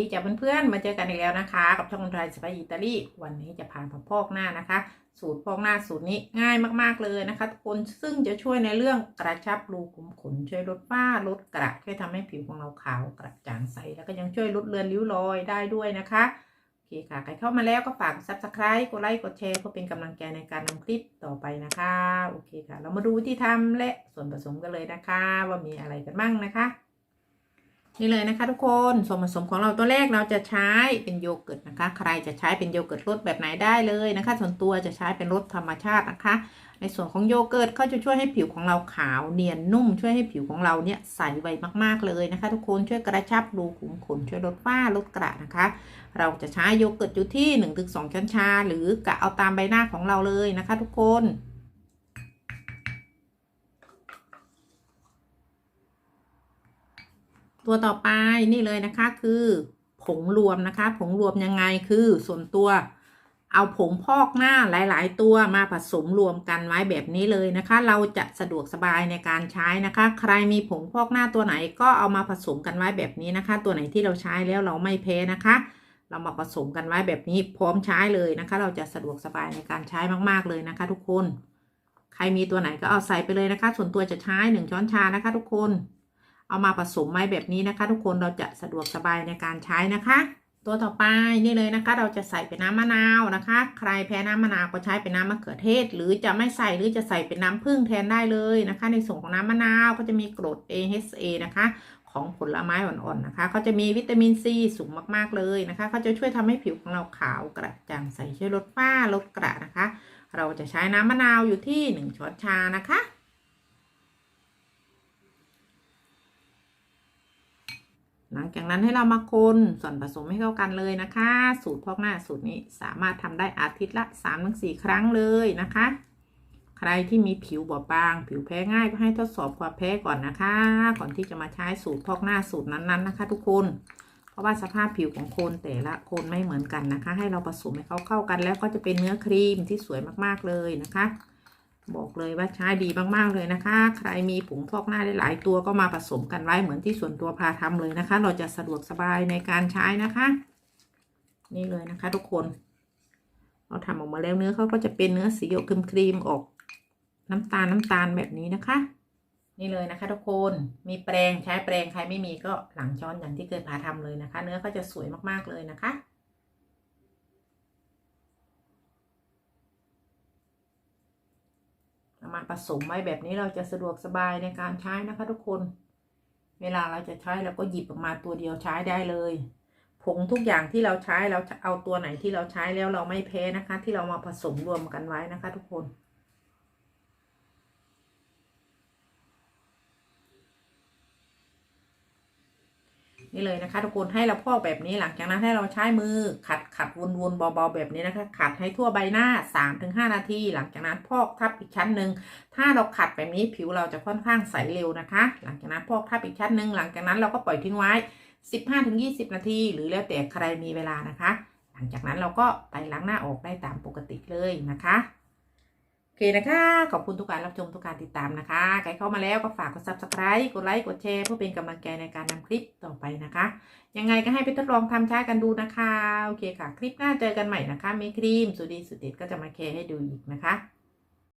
ดีจ้ะเพื่อนๆ มาเจอกันอีกแล้วนะคะ กับช่องคนไทยสไปอิตาลีวันนี้จะพามาพอกหน้านะคะ สูตรพอกหน้าสูตรนี้ง่ายมากๆเลยนะคะทุกคนซึ่งจะช่วยในเรื่องกระชับรูขุมขนช่วยลดฝ้าลดกระช่วยทำให้ผิวของเราขาวกระจ่างใส แล้วก็ยังช่วยลดเลือนริ้วรอยได้ด้วยนะคะโอเคค่ะใครเข้ามาแล้วก็ฝาก subscribe กดไลค์กดแชร์เพื่อเป็นกำลังใจในการนำคลิปต่อไปนะคะโอเคค่ะ เรามาดูวิธีทำและส่วนผสมกันเลยนะคะ ว่ามีอะไรกันบ้างนะคะ นี่เลยนะคะทุกคนส่วนผสมของเราตัวแรกเราจะใช้เป็นโยเกิร์ตนะคะ ใครจะใช้เป็นโยเกิร์ตรสแบบไหนได้เลยนะคะ ส่วนตัวจะใช้เป็นรสธรรมชาตินะคะ ในส่วนของโยเกิร์ตเขาจะช่วยให้ผิวของเราขาวเนียนนุ่ม ช่วยให้ผิวของเราเนี่ยใสไวมากๆเลยนะคะ ทุกคนช่วยกระชับรูขุมขนช่วยลดฝ้าลดกระนะคะ เราจะใช้โยเกิร์ตอยู่ที่ 1-2ช้อนชา หรือกะเอาตามใบหน้าของเราเลยนะคะ ทุกคน ตัวต่อไปนี่เลยนะคะคือผงรวมนะคะ ผงรวมยังไงคือส่วนตัว เอาผงพอกหน้าหลาย ๆ ตัวมาผสมรวมกันไว้แบบนี้เลยนะคะ เราจะสะดวกสบายในการใช้นะคะ ใครมีผงพอกหน้าตัวไหนก็เอามาผสมกันไว้แบบนี้นะคะ ตัวไหนที่เราใช้แล้วเราไม่แพ้นะคะ เรามาผสมกันไว้แบบนี้พร้อมใช้เลยนะคะ เราจะสะดวกสบายในการใช้มากๆเลยนะคะ ทุกคน ใครมีตัวไหนก็เอาใส่ไปเลยนะคะ ส่วนตัวจะใช้หนึ่งช้อนชานะคะ ทุกคน เอามาผสมไว้แบบนี้นะคะ ทุกคนเราจะสะดวกสบายในการใช้นะคะ ตัวต่อไปนี่เลยนะคะ เราจะใส่เป็นน้ำมะนาวนะคะ ใครแพ้น้ำมะนาวก็ใช้เป็นน้ำมะเขือเทศ หรือจะไม่ใส่หรือจะใส่เป็นน้ำผึ้งแทนได้เลยนะคะ ในส่วนของน้ำมะนาวก็จะมีกรด AHA นะคะของผลไม้อ่อนๆนะคะเขาจะมีวิตามินซีสูงมากๆเลยนะคะเขาจะช่วยทำให้ผิวของเราขาวกระจ่างใสช่วยลดฝ้าลดกระนะคะ เราจะใช้น้ำมะนาวอยู่ที่หนึ่งช้อนชานะคะ ห ลังจากนั้นให้เรามาคนส่วนผสมให้เข้ากันเลยนะคะ สูตรพอกหน้าสูตรนี้สามารถทำได้อาทิตย์ละ3-4ครั้งเลยนะคะ ใครที่มีผิวบอบบาง ผิวแพ้ง่ายก็ให้ทดสอบความแพ้ก่อนนะคะ ก่อนที่จะมาใช้สูตรพอกหน้าสูตรนั้นๆนะคะ ทุกคน เพราะว่าสภาพผิวของคนแต่ละคนไม่เหมือนกันนะคะ ให้เราผสมให้เขาเข้ากันแล้วก็จะเป็นเนื้อครีมที่สวยมากๆเลยนะคะ บอกเลยว่าใช้ดีมาก ๆ เลยนะคะ ใครมีผงพอกหน้าได้หลายตัวก็มาผสมกันไว้เหมือนที่ส่วนตัวพาทำเลยนะคะ เราจะสะดวกสบายในการใช้นะคะ นี่เลยนะคะ ทุกคน เราทำออกมาแล้วเนื้อเขาก็จะเป็นเนื้อสีออกครีมๆออกน้ำตาลน้ำตาลแบบนี้นะคะ นี่เลยนะคะ ทุกคนมีแปรงใช้แปรงใครไม่มีก็หลังช้อนอย่างที่เคยพาทำเลยนะคะ เนื้อเขาจะสวยมากๆเลยนะคะ เอา มาผสมไว้แบบนี้เราจะสะดวกสบายในการใช้นะคะทุกคน เวลาเราจะใช้เราก็หยิบออกมาตัวเดียวใช้ได้เลย ผงทุกอย่างที่เราใช้เราเอาตัวไหนที่เราใช้แล้วเราไม่แพ้นะคะ ที่เรามาผสมรวมกันไว้นะคะ ทุกคน นี่เลยนะคะ ทุกคนให้เราพอกแบบนี้หลังจากนั้นให้เราใช้มือขัดขัดวนๆเบาๆแบบนี้นะคะ ขัดให้ทั่วใบหน้า 3-5 นาที หลังจากนั้นพอกทับอีกชั้นหนึ่งถ้าเราขัดแบบนี้ผิวเราจะค่อนข้างใสเร็วนะคะ หลังจากนั้นพอกทับอีกชั้นหนึ่งหลังจากนั้นเราก็ปล่อยทิ้งไว้ 15-20 นาที หรือแล้วแต่ใครมีเวลานะคะ หลังจากนั้นเราก็ไปล้างหน้าออกได้ตามปกติเลยนะคะ เคนะคะ ขอบคุณทุกการรับชมทุกการติดตามนะคะ ใครเข้ามาแล้วก็ฝากกด subscribe กดไลค์ กดแชร์เพื่อเป็นกำลังใจในการนำคลิปต่อไปนะคะ ยังไงก็ให้ไปทดลองทำใช้กันดูนะคะ โอเคค่ะ คลิปหน้าเจอกันใหม่นะคะ มีครีมสุดดีสุดเด็ดก็จะมาแชร์ให้ดูอีกนะคะ